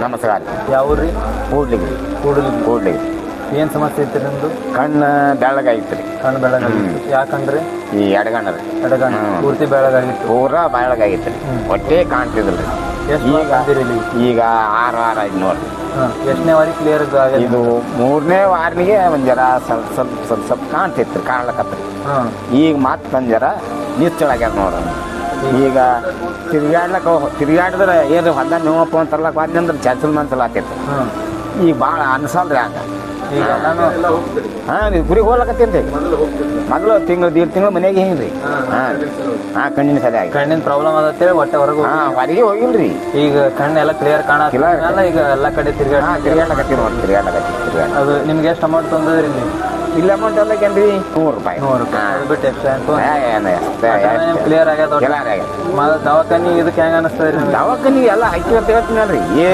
ನಮಸ್ಕಾರ. ಯಾವ್ರಿ? ರೀ ಕೂಡ್ಲಿ ಕೂಡಲಿ ಏನ್ ಏನು ಸಮಸ್ಯೆ ಐತ್ರಿ ನಿಮ್ದು? ಕಣ್ಣು ಬೆಳ್ಳಗಾಗಿತ್ತು ರೀ ಕಣ್ಣು ಬೆಳಗಾಗಿತ್ತು ಯಾಕಂದ್ರೆ ಈ ಎಡಗಣ್ಣ ರೀ. ಎಡಗಣ್ಣ. ಪೂರ್ತಿ ಬೆಳಗಾಗಿತ್ತು ಪೂರಾ ಬೆಳ್ಳಗಾಗಿತ್ತು ರೀ. ಹೊಟ್ಟೆ ಕಾಣ್ತಿದಿಲ್ಲ ರೀ ಎಷ್ಟು ಈಗ ಈಗ ಆರು ವಾರ ಆಯ್ತು ನೋಡ್ರಿ ಎಷ್ಟನೇ ವಾರಿ ಕ್ಲಿಯರ್ ಇದು ಮೂರನೇ ವಾರನಿಗೆ ಒಂದು ಜರ ಸ್ವಲ್ಪ ಸ್ವಲ್ಪ ಸ್ವಲ್ಪ ಸ್ವಲ್ಪ ಕಾಣ್ತಿತ್ತು ಕಾಣ್ಲಕತ್ರಿ. ಹಾಂ. ಈಗ ಮತ್ತೆ ಒಂದು ಜರ ನಿಚ್ಚಳಾಗ್ಯಾರ ನೋಡ್ರಿ ಈಗ ತಿರ್ಗಾಡ್ಲಕ್ಕ ತಿರ್ಗಾಡಿದ್ರೆ ಏನು ಹೊಲ ನೋವಪ್ಪ ಅಂತರ್ಲಕ್ಕ? ಅಂದ್ರೆ ಚಾಚಲ್ ಆತಿತ್ತು ಆಕೈತೆ. ಈಗ ಭಾಳ ಅನ್ಸಲ್ರಿ ಹಂಗ ಈಗ ಹಾಂ ನೀವು ಗುರಿಗೆ ಹೋಗ್ಲಕತ್ತೀನಿ ಮೊದಲು ತಿಂಗಳು ದೀಡ್ ತಿಂಗಳು ಮನೆಗೆ ಹೆಂಗೆ ರೀ ಹಾಂ. ಹಾಂ ಕಣ್ಣಿನ ಸರಿ ಆಗಿ ಕಣ್ಣಿನ ಪ್ರಾಬ್ಲಮ್ ಆಗತ್ತೇಳಿ ಹೊಟ್ಟೆ ಹೊರಗೆ ಹಾಂ ಹೊರಗೆ ಹೋಗಿಲ್ರಿ ಈಗ ಕಣ್ಣು ಎಲ್ಲ ಕ್ಲಿಯರ್ ಕಾಣಿಲ್ಲ ಈಗ ಎಲ್ಲ ಕಡೆ ತಿರ್ಗಾಡ ತಿರ್ಗಾಡ್ಲಕತ್ತೀನಿ ನೋಡಿ ತಿರ್ಗಾಡ್ಲಕತ್ತೀನಿ ತಿರ್ಗಾಡ ಅದು ನಿಮ್ಗೆ ಎಷ್ಟು ಅಮೌಂಟ್ ತಂದದ್ರಿ ಇಲ್ಲಿ? ಇಲ್ಲ ಅಮೌಂಟ್ ಎಲ್ಲಕೇನ್ರಿ ನೂರು ರೂಪಾಯಿ. ನೂರು ರೂಪಾಯಿ. ಅದು ಬಿಟ್ಟು ಅಂತ ಆಗ್ಯದ ಕ್ಲಿಯರ್ ಆಗ್ಯದ ದವಾಖಾನಿ ಇದಕ್ಕೆ ಹೆಂಗ ಅನಿಸ್ತದ ರೀ ದವಾಖಾನಿ ಎಲ್ಲ ಹಾಕಿ ಅಂತ ಹೇಳ್ತೀನಿ ಅಲ್ರಿ ಏ